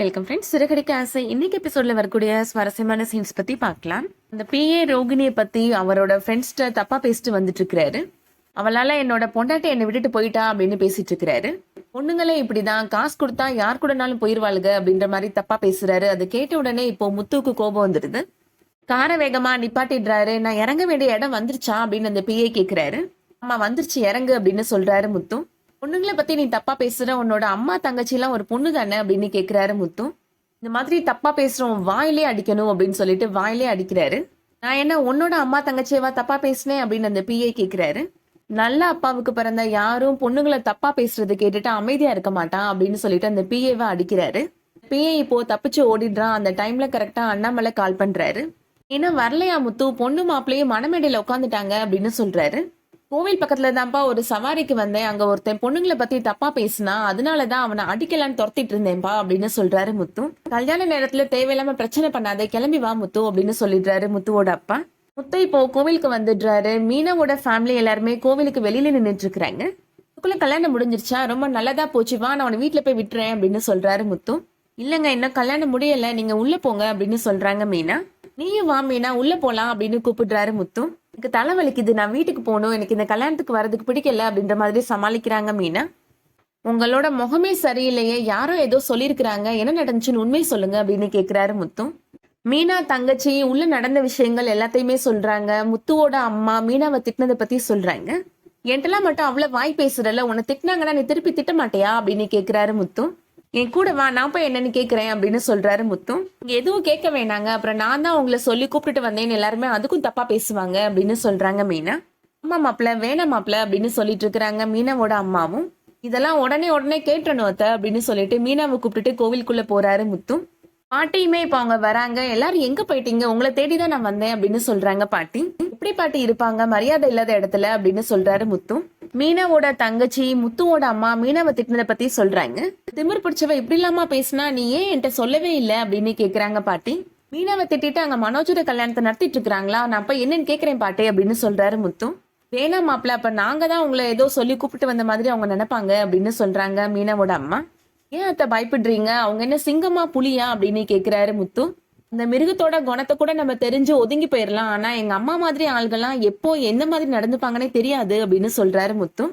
Welcome friends சிறுகடிக்க ஆசை. இன்னைக்கு எபிசோட்ல வரக்கூடிய சுவாரஸ்யமான சீன்ஸ் பத்தி பார்க்கலாம். அந்த பிஏ ரோகிணியை பத்தி அவரோட ஃப்ரெண்ட்ஸ்ட தப்பா பேசிட்டு வந்துட்டு இருக்கிறாரு. அவளால என்னோட பொண்டாட்டி என்னை விட்டுட்டு போயிட்டா அப்படின்னு பேசிட்டு இருக்கிறாரு. பொண்ணுங்களே இப்படிதான். காசு கொடுத்தா யார் கூடனாலும் போயிருவாளுங்க அப்படின்ற மாதிரி தப்பா பேசுறாரு. அதை கேட்ட உடனே இப்போ முத்துவுக்கு கோபம் வந்துடுது. காரை வேகமா நிப்பாட்டிடுறாரு. நான் இறங்க வேண்டிய இடம் வந்துருச்சா அப்படின்னு அந்த பிஏ கேக்குறாரு. ஆமா வந்துருச்சு இறங்கு அப்படின்னு சொல்றாரு முத்து. பொண்ணுங்களை பத்தி நீ தப்பா பேசுற உன்னோட அம்மா தங்கச்சி எல்லாம் ஒரு பொண்ணு தானே அப்படின்னு கேக்குறாரு முத்து. இந்த மாதிரி தப்பா பேசுறோம் வாயிலே அடிக்கணும் அப்படின்னு சொல்லிட்டு வாயிலே அடிக்கிறாரு. நான் என்ன உன்னோட அம்மா தங்கச்சியவா தப்பா பேசினேன் அப்படின்னு அந்த பிஏ கேக்குறாரு. நல்ல அப்பாவுக்கு பிறந்த யாரும் பொண்ணுங்களை தப்பா பேசுறது கேட்டுட்டு அமைதியா இருக்க மாட்டான் அப்படின்னு சொல்லிட்டு அந்த பிஏவை அடிக்கிறாரு. பிஏ இப்போ தப்பிச்சு ஓடிடுறான். அந்த டைம்ல கரெக்டா அண்ணாமலை கால் பண்றாரு. ஏன்னா வரலையா முத்து? பொண்ணு மாப்பிள்ளையே மணமேடையில உட்காந்துட்டாங்க அப்படின்னு சொல்றாரு. கோவில் பக்கத்துல தான்ப்பா ஒரு சவாரிக்கு வந்தேன். அங்க ஒருத்தன் பொண்ணுங்களை பத்தி தப்பா பேசினா அதனாலதான் அவனை அடிக்கலான்னு துரத்திட்டு இருந்தேன்ப்பா அப்படின்னு சொல்றாரு முத்து. கல்யாண நேரத்துல தேவையில்லாம பிரச்சனை பண்ணாத கிளம்பி வா முத்து அப்படின்னு சொல்லிடுறாரு முத்துவோட அப்பா. முத்து இப்போ கோவிலுக்கு வந்துடுறாரு. மீனாவோட ஃபேமிலி எல்லாருமே கோவிலுக்கு வெளியில நின்றுட்டு இருக்கிறாங்க அதுக்குள்ள கல்யாணம் முடிஞ்சிருச்சா? ரொம்ப நல்லதா போச்சு. வா நான் அவனை வீட்டுல போய் விட்டுறேன் அப்படின்னு சொல்றாரு முத்து. இல்லங்க இன்னும் கல்யாணம் முடியல. நீங்க உள்ள போங்க அப்படின்னு சொல்றாங்க மீனா. நீயும் வா மீனா உள்ள போலாம் அப்படின்னு கூப்பிடுறாரு முத்து. எனக்கு தலை வலிக்குது நான் வீட்டுக்கு போகணும் எனக்கு இந்த கல்யாணத்துக்கு வரதுக்கு பிடிக்கல அப்படின்ற மாதிரி சமாளிக்கிறாங்க மீனா. உங்களோட முகமே சரியில்லையே யாரோ ஏதோ சொல்லியிருக்கிறாங்க என்ன நடந்துச்சுன்னு உண்மை சொல்லுங்க அப்படின்னு கேட்குறாரு முத்து. மீனா தங்கச்சி உள்ள நடந்த விஷயங்கள் எல்லாத்தையுமே சொல்றாங்க. முத்துவோட அம்மா மீனாவை திட்டினதை பத்தி சொல்றாங்க. என்கிட்டலாம் மட்டும் அவ்வளோ வாய் பேசுறல உன்னை திட்டினாங்கன்னா நீ திருப்பி திட்ட மாட்டியா அப்படின்னு கேட்குறாரு முத்து. என் கூட வா நான் போய் என்னன்னு கேட்குறேன் அப்படின்னு சொல்றாரு முத்து. எதுவும் கேட்க வேணாங்க. அப்புறம் நான் தான் உங்களை சொல்லி கூப்பிட்டுட்டு வந்தேன்னு எல்லாருமே அதுக்கும் தப்பா பேசுவாங்க அப்படின்னு சொல்றாங்க மீனா. அம்மா மாப்பிள்ள வேணாம் மாப்பிள்ள அப்படின்னு சொல்லிட்டு இருக்கிறாங்க மீனாவோட அம்மாவும். இதெல்லாம் உடனே உடனே கேட்டணும் அத்த அப்படின்னு சொல்லிட்டு மீனாவை கூப்பிட்டுட்டு கோவிலுக்குள்ள போறாரு முத்து. பாட்டியுமே இப்போ அவங்க வராங்க. எல்லாரும் எங்க போயிட்டீங்க? உங்களை தேடி தான் நான் வந்தேன் அப்படின்னு சொல்றாங்க பாட்டி. இப்படி பாட்டி இருப்பாங்க? மரியாதை இல்லாத இடத்துல அப்படின்னு சொல்றாரு முத்து. மீனாவோட தங்கச்சி முத்துவோட அம்மா மீனாவை திட்டினதை பத்தி சொல்றாங்க. திமிர் பிடிச்சவ இப்படி இல்லாம பேசினா நீ ஏன் என்கிட்ட சொல்லவே இல்லை அப்படின்னு கேக்குறாங்க பாட்டி. மீனாவை திட்டிட்டு அங்க மனோஜோட கல்யாணத்தை நடத்திட்டு இருக்காங்களா நான் அப்ப என்னன்னு கேக்குறேன் பாட்டி அப்படின்னு சொல்றாரு முத்து. வேணா மாப்பிள்ள அப்ப நாங்க தான் உங்களை ஏதோ சொல்லி கூப்பிட்டு வந்த மாதிரி அவங்க நினைப்பாங்க அப்படின்னு சொல்றாங்க மீனாவோட அம்மா. ஏன் அத்தை பயப்படுறீங்க? அவங்க என்ன சிங்கமா புலியா அப்படின்னு கேக்குறாரு முத்து. இந்த மிருகத்தோட குணத்தை கூட நம்ம தெரிஞ்சு ஒதுங்கி போயிடலாம் ஆனா எங்க அம்மா மாதிரி ஆள்கள்லாம் எப்போ எந்த மாதிரி நடந்துப்பாங்கன்னே தெரியாது அப்படின்னு சொல்றாரு முத்து.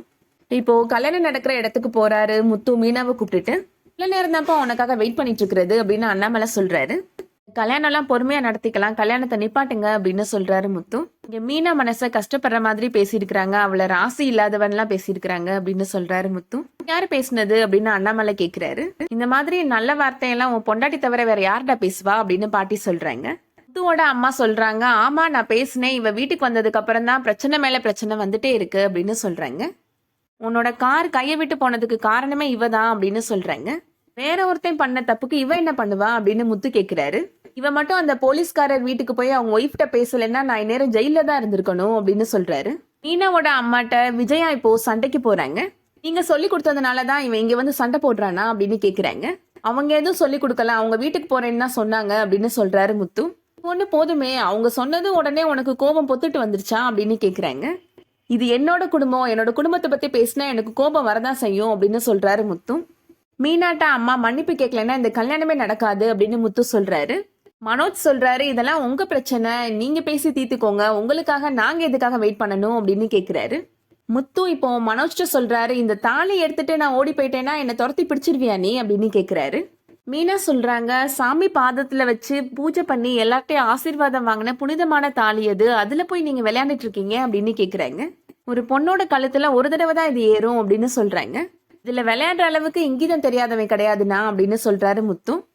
இப்போ கல்யாணம் நடக்கிற இடத்துக்கு போறாரு முத்து மீனாவை கூப்பிட்டுட்டு. இல்ல நேரம் தான்ப்பா உனக்காக வெயிட் பண்ணிட்டு இருக்கிறது அப்படின்னு அண்ணாமலை சொல்றாரு. கல்யாணம் எல்லாம் பொறுமையா நடத்திக்கலாம். கல்யாணத்தை நிப்பாட்டுங்க அப்படின்னு சொல்றாரு முத்து. இங்க மீனா மனச கஷ்டப்படுற மாதிரி பேசியிருக்கிறாங்க. அவளை ராசி இல்லாதவன் எல்லாம் பேசியிருக்கிறாங்க அப்படின்னு சொல்றாரு முத்து. யாரு பேசுனது அப்படின்னு அண்ணாமலை கேக்குறாரு. இந்த மாதிரி நல்ல வார்த்தையெல்லாம் உன் பொண்டாட்டி தவிர வேற யார்டா பேசுவா அப்படின்னு பாட்டி சொல்றாங்க. முத்துவோட அம்மா சொல்றாங்க ஆமா நான் பேசினேன். இவ வீட்டுக்கு வந்ததுக்கு அப்புறம் தான் பிரச்சனை மேல பிரச்சனை வந்துட்டே இருக்கு அப்படின்னு சொல்றாங்க. உன்னோட கார் கையை விட்டு போனதுக்கு காரணமே இவ தான் அப்படின்னு சொல்றாங்க. வேற ஒருத்தன் பண்ண தப்புக்கு இவ என்ன பண்ணுவா அப்படின்னு முத்து கேக்குறாரு. இவன் மட்டும் அந்த போலீஸ்காரர் வீட்டுக்கு போய் அவங்க ஒய்ஃப்ட பேசலைன்னா நான் இந்நேரம் ஜெயில தான் இருந்திருக்கணும் அப்படின்னு சொல்றாரு. மீனாவோட அம்மாட்ட விஜயா இப்போ சண்டைக்கு போறாங்க. நீங்க சொல்லி கொடுத்ததுனால தான் இவன் இங்க வந்து சண்டை போடுறானா? அப்படின்னு கேக்குறாங்க. அவங்க எதுவும் சொல்லி கொடுக்கல. அவங்க வீட்டுக்கு போறேன்னு தான் சொன்னாங்க அப்படின்னு சொல்றாரு முத்து. ஒண்ணு போதுமே. அவங்க சொன்னது உடனே உனக்கு கோபம் பொத்துட்டு வந்துருச்சா? அப்படின்னு கேக்குறாங்க. இது என்னோட குடும்பம். என்னோட குடும்பத்தை பத்தி பேசினா எனக்கு கோபம் வரதான் செய்யும் அப்படின்னு சொல்றாரு முத்து. மீனாட்டா அம்மா மன்னிப்பு கேட்கலன்னா இந்த கல்யாணமே நடக்காது அப்படின்னு முத்து சொல்றாரு. மனோஜ் சொல்றாரு இதெல்லாம் உங்க பிரச்சனை. நீங்க பேசி தீர்த்துக்கோங்க. உங்களுக்காக நாங்க எதுக்காக வெயிட் பண்ணணும்? அப்படின்னு கேக்குறாரு. முத்து இப்போ மனோஜ்ட சொல்றாரு இந்த தாலி எடுத்துட்டு நான் ஓடி போயிட்டேன்னா என்னை துரத்தி பிடிச்சிருவியா நீ? அப்படின்னு கேக்குறாரு. மீனா சொல்றாங்க சாமி பாதத்துல வச்சு பூஜை பண்ணி எல்லார்ட்டையும் ஆசீர்வாதம் வாங்கின புனிதமான தாலி அது. அதுல போய் நீங்க விளையாண்டுட்டு இருக்கீங்க? அப்படின்னு கேக்குறாங்க. ஒரு பொண்ணோட கழுத்துல ஒரு தடவை தான் இது ஏறும் அப்படின்னு சொல்றாங்க. இதுல விளையாடுற அளவுக்கு இங்கிதம் தெரியாதவன் கிடையாதுண்ணா அப்படின்னு சொல்றாரு முத்தும்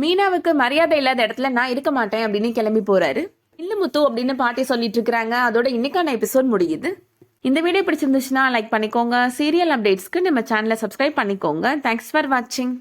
மீனாவுக்கு மரியாதை இல்லாத இடத்துல நான் இருக்க மாட்டேன் அப்படின்னு கிளம்பி போறாரு. இல்ல முத்து அப்படின்னு பாட்டி சொல்லிட்டு இருக்கிறாங்க. அதோட இன்னைக்கான எபிசோட் முடியுது. இந்த வீடியோ பிடிச்சிருந்துச்சுன்னா லைக் பண்ணிக்கோங்க. சீரியல் அப்டேட்ஸ்க்கு நம்ம சேனலை சப்ஸ்கிரைப் பண்ணிக்கோங்க. தேங்க்ஸ் ஃபார் வாட்சிங்